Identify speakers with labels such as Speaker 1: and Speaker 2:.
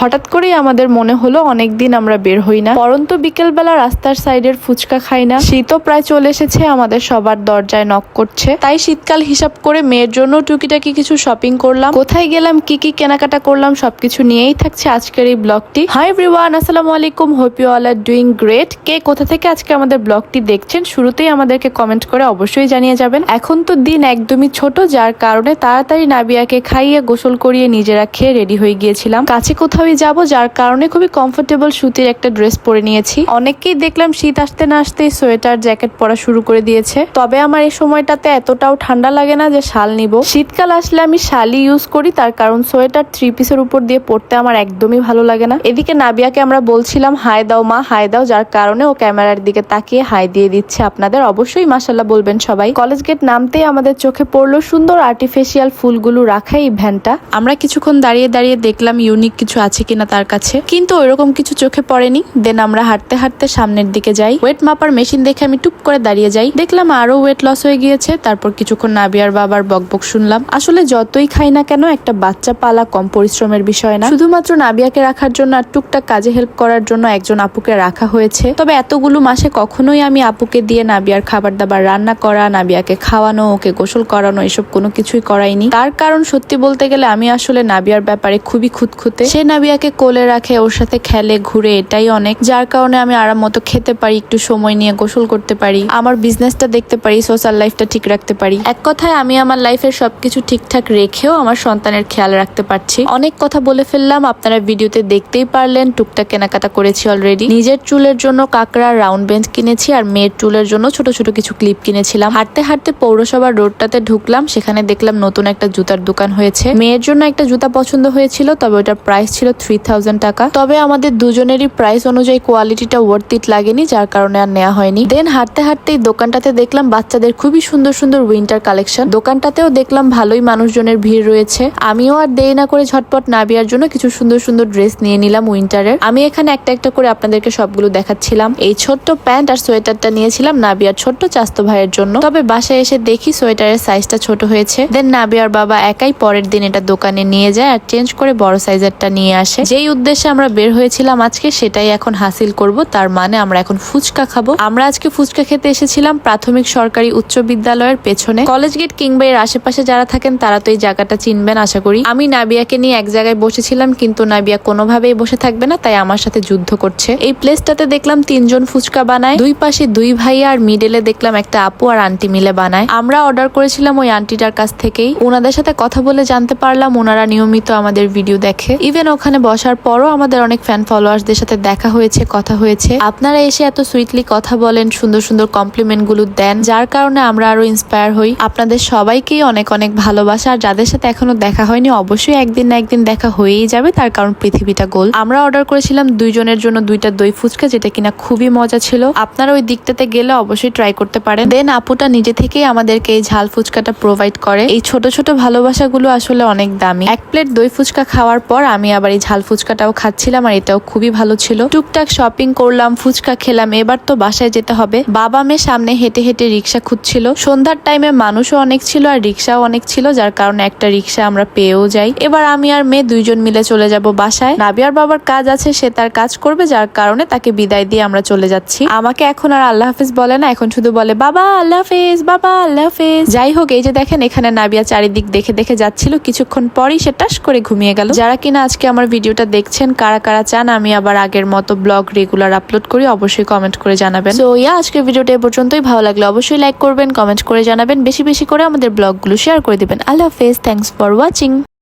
Speaker 1: হঠাৎ করেই আমাদের মনে হলো অনেকদিন আমরা বের হই না। পরন্ত বিকেলবেলা রাস্তার সাইডের ফুচকা খাই না। শীতও প্রায় চলে এসেছে, আমাদের সবার দরজায় নক করছে। তাই শীতকাল হিসাব করে মেয়ের জন্য টুকিটাকি কিছু শপিং করলাম। কোথায় গেলাম, কি কি কেনাকাটা করলাম, সবকিছু নিয়েই থাকছে আজকের এই ব্লগটি হাই এভরিওয়ান আসসালামু আলাইকুম। Hope you all are doing great কে কোথা থেকে আজকে আমাদের ব্লগটি দেখছেন, শুরুতেই আমাদেরকে কমেন্ট করে অবশ্যই জানিয়ে যাবেন। এখন তো দিন একদমই ছোট, যার কারণে তাড়াতাড়ি নাবিয়াকে খাইয়ে গোসল করিয়ে নিজেরা খেয়ে রেডি হয়ে গিয়েছিলাম। কাছে কোথাওই যাব যার কারণে খুবই কমফোর্টেবল সুতির একটা ড্রেস পরে নিয়েছি। অনেককেই দেখলাম শীত আসতে না আসতেই সোয়েটার, জ্যাকেট পরা শুরু করে দিয়েছে। তবে আমার এই সময়টাতে এতটাও ঠান্ডা লাগে না যে শাল নিব। শীতকাল আসলে আমি শালই ইউজ করি, তার কারণ সোয়েটার থ্রি পিসের উপর দিয়ে পড়তে আমার একদমই ভালো লাগে না। এদিকে নাবিয়াকে আমরা বলছিলাম, হাই দাও মা, হাই দাও, যার কারণে ও ক্যামেরার দিকে তাকিয়ে হাই দিয়ে দিচ্ছে আপনাদের। অবশ্যই মাসাল্লাহ বলবেন সবাই। কলেজ গেট নামতেই আমাদের চোখে পড়ল সুন্দর আর্টিফিশিয়াল ফুলগুলো রাখা এই ভ্যানটা। আমরা কিছুক্ষণ দাঁড়িয়ে দাঁড়িয়ে দেখলাম ইউনিক কিছু আছে। কিনা তার কাছে। কিন্তু ওইরকম কিছু চোখে পড়েনি। দেন আমরা হাঁটতে হাঁটতে সামনের দিকে যাই। ওয়েট মাপার মেশিন দেখে আমি টুপ করে দাঁড়িয়ে যাই। দেখলাম আরও ওয়েট লস হয়ে গিয়েছে। তারপর কিছুক্ষণ নাবিয়ার বাবার বকবক শুনলাম। আসলে যতই খাই না কেন, একটা বাচ্চা পালা কম পরিশ্রমের বিষয় না। শুধুমাত্র নাবিয়াকে রাখার জন্য আর টুকটাক কাজে হেল্প করার জন্য একজন আপুকে রাখা হয়েছে। তবে এতগুলো মাসে কখনোই আমি আপুকে দিয়ে নাবিয়ার খাবার দাবার রান্না করা, নাবিয়াকে খাওয়ানো, ওকে গোসল করানো, এসব কোনো কিছুই করাইনি। তার কারণ সত্যি বলতে গেলে আমি আসলে নাবিয়ার ব্যাপারে খুবই খুঁতখুঁতে। সে নাবিয়াকে কোলে রাখে, ওর সাথে খেলে, ঘুরে, এটাই অনেক। যার কারণে আমি আরাম মতো খেতে পারি, একটু সময় নিয়ে গোসল করতে পারি, আমার বিজনেসটা দেখতে পারি সোশ্যাল লাইফটা ঠিক রাখতে পারি। এক কথায়, আমি আমার লাইফের সবকিছু ঠিকঠাক রেখেও আমার সন্তানের খেয়াল রাখতে পারছি। অনেক কথা বলে ফেললাম, আপনারা ভিডিওতে দেখতেই পারলেন, টুকটাক কেনাকাটা করেছি অলরেডি নিজের চুলের জন্য কাকড়া রাউন্ড বেঞ্চ কিনেছি, আর মেয়ের চুলের জন্য ছোট ছোট কিছু ক্লিপ কিনেছিলাম। হাঁটতে হাঁটতে পৌরসভার রোডটাতে ঢুকলাম, সেখানে দেখলাম নতুন একটা জুতার দোকান হয়েছে। মেয়ের জন্য একটা জুতা পছন্দ হয়েছিল, তবে ওটার প্রাইস ছিল থ্রি থাউজেন্ড টাকা। তবে আমাদের দুজনেরই প্রাইস অনুযায়ী কোয়ালিটিটা ওয়ার্থ ইট লাগেনি, যার কারণে আর নেওয়া হয়নি। দেন হাঁটতে হাঁটতে এই দোকানটাতে দেখলাম বাচ্চাদের খুবই সুন্দর সুন্দর উইন্টার কালেকশন দোকানটাতেও দেখলাম ভালোই মানুষজনের ভিড় রয়েছে। আমিও আর দেরি না করে ঝটপট নাবিয়ার জন্য কিছু সুন্দর সুন্দর ড্রেস নিয়ে নিলাম উইন্টারের আমি এখানে একটা একটা করে আপনাদেরকে সবগুলো দেখাচ্ছিলাম। এই ছোট্ট প্যান্ট আর সোয়েটারটা নিয়েছিলাম নাবিয়ার ছোট্ট চাস্তো ভাইয়ের জন্য। তবে বাসায় এসে দেখি সোয়েটারের সাইজটা ছোট হয়েছে। দেন নাবিয়ার বাবা একাই পরের দিন এটা দোকানে নিয়ে যায় আর চেঞ্জ করে বড় সাইজেরটা নিয়ে আসে। যেই উদ্দেশ্যে আমরা বের হয়েছিলাম আজকে, সেটাই এখন হাসিল করব। তার মানে আমরা এখন ফুচকা খাব। আমরা আজকে ফুচকা খেতে এসেছিলাম প্রাথমিক সরকারি উচ্চ বিদ্যালয়ের পেছনে। কলেজ গেট কিংবা এর আশেপাশে যারা থাকেন, তারা তো এই জায়গাটা চিনবেন, আশা করি। আমি নাবিয়াকে নিয়ে এক জায়গায় বসেছিলাম, কিন্তু নাবিয়া কোনোভাবেই বসে থাকবে না, তাই আমার সাথে যুদ্ধ করছে। এই প্লেসটাতে দেখলাম তিনজন ফুচকা বানায়। দুই পাশে দুই ভাই আর মিডেলে দেখলাম একটা আপু আর আন্টি মিলে বানায়। আমরা অর্ডার করেছিলাম ওই আন্টিটার কাছ থেকেই। ওনাদের সাথে কথা বলে জানতে পারলাম ওনারা নিয়মিত আমাদের ভিডিও দেখে। ইভেন ওখানে বসার পরও আমাদের অনেক ফ্যান ফলোয়ার্সদের সাথে দেখা হয়েছে, কথা হয়েছে। আপনারা এসে এত সুইটলি কথা বলেন, সুন্দর সুন্দর কমপ্লিমেন্টগুলো দেন, যার কারণে আমরা আরও ইন্সপায়ার হই। আপনাদের সবাইকেই অনেক অনেক ভালোবাসা, আর যাদের সাথে এখনও দেখা হয়নি, অবশ্যই একদিন না একদিন দেখা হয়েই যাবে, তার কারণ পৃথিবীটা গোল। আমরা অর্ডার করেছিলাম দুইজনের জন্য দুইটা দই ফুচকা, যেটা কিনা খুবই মজা ছিল। আপনারা ওই দিকটাতে গেলে অবশ্যই ট্রাই করতে পারেন। দেন আপুটা নিজে থেকেই আমাদেরকে এই ঝাল ফুচকাটা প্রোভাইড করে। এই ছোট ছোট ভালোবাসাগুলো আসলে অনেক দামি। এক প্লেট দই ফুচকা খাওয়ার পর আমি আবার এই ঝাল ফুচকাটাও খাচ্ছিলাম আর এটাও খুবই ভালো ছিল। টুকটাক শপিং করলাম, ফুচকা খেলাম, এবার তো বাসায় যেতে হবে। বাবা মেয়ে সামনে হেঁটে হেঁটে রিক্সা খুঁজছিল। সন্ধ্যার টাইমে মানুষও অনেক ছিল আর রিক্সাও অনেক ছিল, যার কারণে একটা রিক্সা আমরা পেয়েও যাই। এবার আমি আর মেয়ে দুইজন মিলে চলে যাব বাসায়। নাবিয়ার বাবার কাজ আছে, সে তার কাজ করবে, যার কারণে তাকে বিদায় দিয়ে আমরা চলে যাচ্ছি। আমাকে এখন আর আল্লাহ হাফিজ বলে না, এখন শুধু বলে, বাবা, আল্লাহ হাফিজ, বাবা, আল্লাহ হাফিজ। যাই হোক, এই যে দেখেন, এখানে নাবিয়া চারিদিক দেখে দেখে যাচ্ছিল। কিছুক্ষণ পরই সে টাস করে ঘুমিয়ে গেল। যারা কিনা আজকে আমার ভিডিওটা দেখছেন, কারা কারা চান, আমি আবার আগের মতো ব্লগ রেগুলার আপলোড করি, অবশ্যই কমেন্ট করে জানাবেন। তো ইয়া আজকের ভিডিওটা এ পর্যন্তই। ভালো লাগলে অবশ্যই লাইক করবেন কমেন্ট করে জানাবেন। বেশি বেশি করে আমাদের ব্লগগুলো শেয়ার করে দেবেন। আল্লাহ হাফেজ থ্যাংকস ফর ওয়াচিং